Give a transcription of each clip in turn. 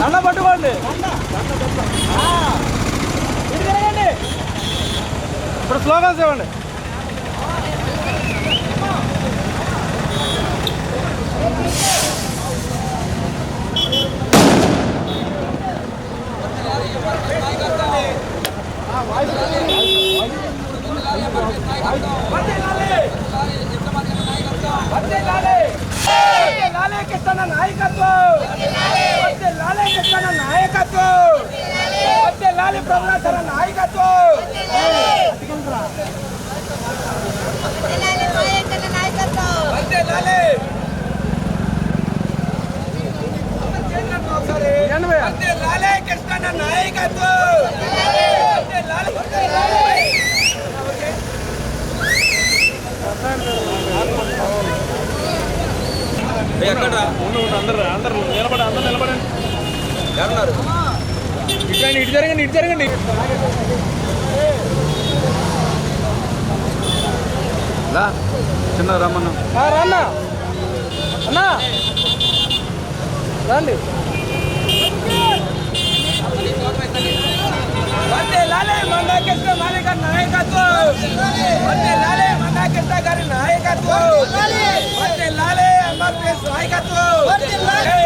దండ పట్టుకోండి ఇటు తిరగండి. ఇప్పుడు స్లోగన్స్ ఇవ్వండి Thank you. నాయకత్వం! లాలే కృష్ణ నాయకత్వం! వచ్చే లాలి ప్రభుత్వ నాయకత్వం! వచ్చే లాలే వచ్చే నాయకత్వం! లాలే అందరు అందరు నిలబడి అందరు నిలబడండి. ఇటు ఇటు జరగండి ఇటు జరగండి. చిన్న రమ్మన్న రన్నా. అన్నా. రండి. వందే లాలే మందాకృష్ణ మాలిక నాయకత్వం. వందే లాలే మందాకృష్ణ గారి నాయకత్వం. వందే లాలే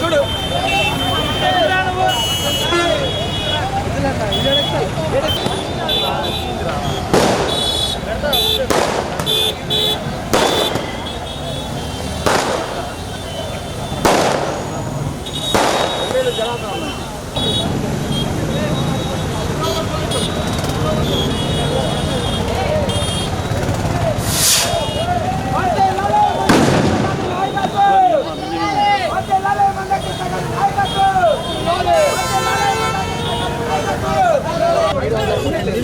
చూడు. వందే లాలే నాయకత్వం వందే లాలే మందాకృష్ణ గారి నాయకత్వం వందే లాలే మందాకృష్ణ గారి నాయకత్వం ఓకే తిప్పు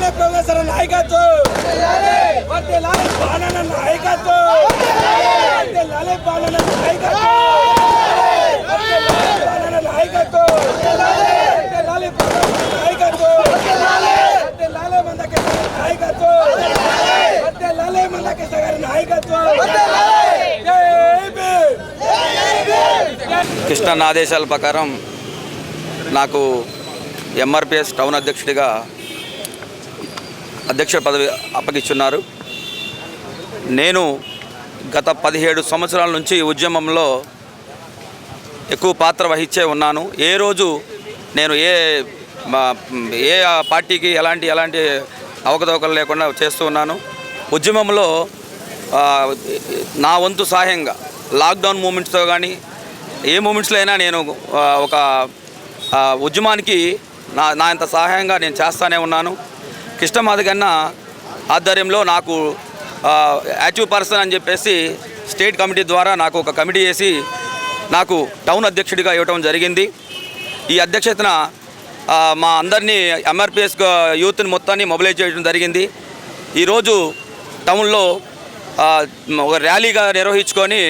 లాలే ప్రొఫెసర్ నాయకత్వం. వందే లాలే బాణన నాయకత్వం వందే లాలే బాణన నాయకత్వం. లాలే బాణన నాయకత్వం. వందే లాలే బాణన నాయకత్వం. వందే లాలే మందకే నాయకత్వం. లాలే మందకే నాయకత్వం కృష్ణ ఆదేశాల ప్రకారం నాకు ఎంఆర్పిఎస్ టౌన్ అధ్యక్షుడిగా అధ్యక్ష పదవి అప్పగిస్తున్నారు. నేను గత పదిహేడు సంవత్సరాల నుంచి ఉద్యమంలో ఎక్కువ పాత్ర వహించే ఉన్నాను. ఏ రోజు నేను ఏ ఏ పార్టీకి ఎలాంటి ఎలాంటి అవకతవకలు లేకుండా చేస్తూ ఉన్నాను. ఉద్యమంలో నా వంతు సహాయంగా లాక్డౌన్ మూమెంట్స్తో కానీ ఏ మూమెంట్స్లో అయినా నేను ఒక ఉద్యమానికి నా నా ఇంత సహాయంగా నేను చేస్తూనే ఉన్నాను. కృష్ణమాధిగన్న ఆధ్వర్యంలో నాకు యాక్టివ్ పర్సన్ అని చెప్పేసి స్టేట్ కమిటీ ద్వారా నాకు ఒక కమిటీ వేసి నాకు టౌన్ అధ్యక్షుడిగా ఇవ్వటం జరిగింది. ఈ అధ్యక్షతన మా అందరినీ ఎంఆర్పిఎస్ యూత్ని మొత్తాన్ని మొబిలైజ్ చేయడం జరిగింది. ఈరోజు టౌన్లో ఒక ర్యాలీగా నిర్వహించుకొని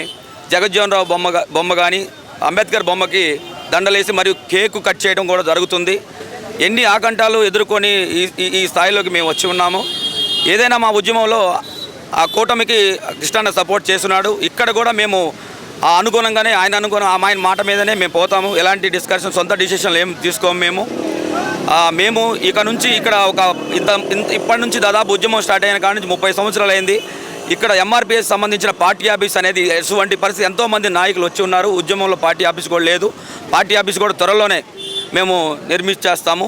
జగజ్జీవన్ రావు బొమ్మ బొమ్మ కానీ అంబేద్కర్ బొమ్మకి దండలేసి మరియు కేకు కట్ చేయడం కూడా జరుగుతుంది. ఎన్ని ఆకంఠాలు ఎదుర్కొని ఈ ఈ- స్థాయిలోకి మేము వచ్చి ఉన్నాము. ఏదైనా మా ఉద్యమంలో ఆ కూటమికి కృష్ణాన్న సపోర్ట్ చేస్తున్నాడు. ఇక్కడ కూడా మేము ఆ అనుగుణంగానే ఆయన అనుగుణం ఆయన మాట మీదనే మేము పోతాము. ఎలాంటి డిస్కషన్ సొంత డిసిషన్లు ఏం తీసుకోము మేము. మేము ఇక నుంచి ఇక్కడ ఒక ఇంత ఇంత ఇప్పటి నుంచి దాదాపు ఉద్యమం స్టార్ట్ అయిన కాడ నుంచి ముప్పై సంవత్సరాలు అయింది ఇక్కడ ఎంఆర్పిఎస్ సంబంధించిన పార్టీ ఆఫీస్ అనేది ఎటువంటి పరిస్థితి ఎంతోమంది నాయకులు వచ్చి ఉన్నారు. ఉద్యమంలో పార్టీ ఆఫీస్ కూడా లేదు. పార్టీ ఆఫీస్ కూడా త్వరలోనే మేము నిర్మించేస్తాము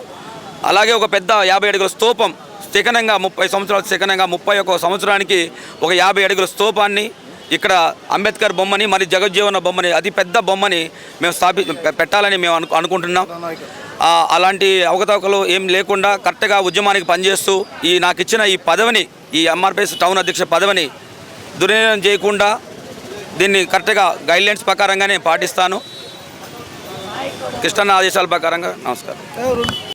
అలాగే ఒక పెద్ద యాభై అడుగుల స్తూపం శిఖనంగా ముప్పై సంవత్సరాల శిఖనంగా ముప్పై ఒక సంవత్సరానికి ఒక యాభై అడుగుల స్తూపాన్ని ఇక్కడ అంబేద్కర్ బొమ్మని మరి జగజ్జీవన బొమ్మని అతి పెద్ద బొమ్మని మేము స్థాపి పెట్టాలని మేము అను అనుకుంటున్నాం. అలాంటి అవకతవకలు ఏం లేకుండా కరెక్ట్గా ఉద్యమానికి పనిచేస్తూ ఈ నాకు ఇచ్చిన ఈ పదవిని ఈ ఎంఆర్పిఎస్ టౌన్ అధ్యక్ష పదవిని దుర్వినియోగం చేయకుండా దీన్ని కరెక్ట్గా గైడ్లైన్స్ ప్రకారంగానే పాటిస్తాను. కృష్ణ ఆదేశాల ప్రకారంగా నమస్కారం.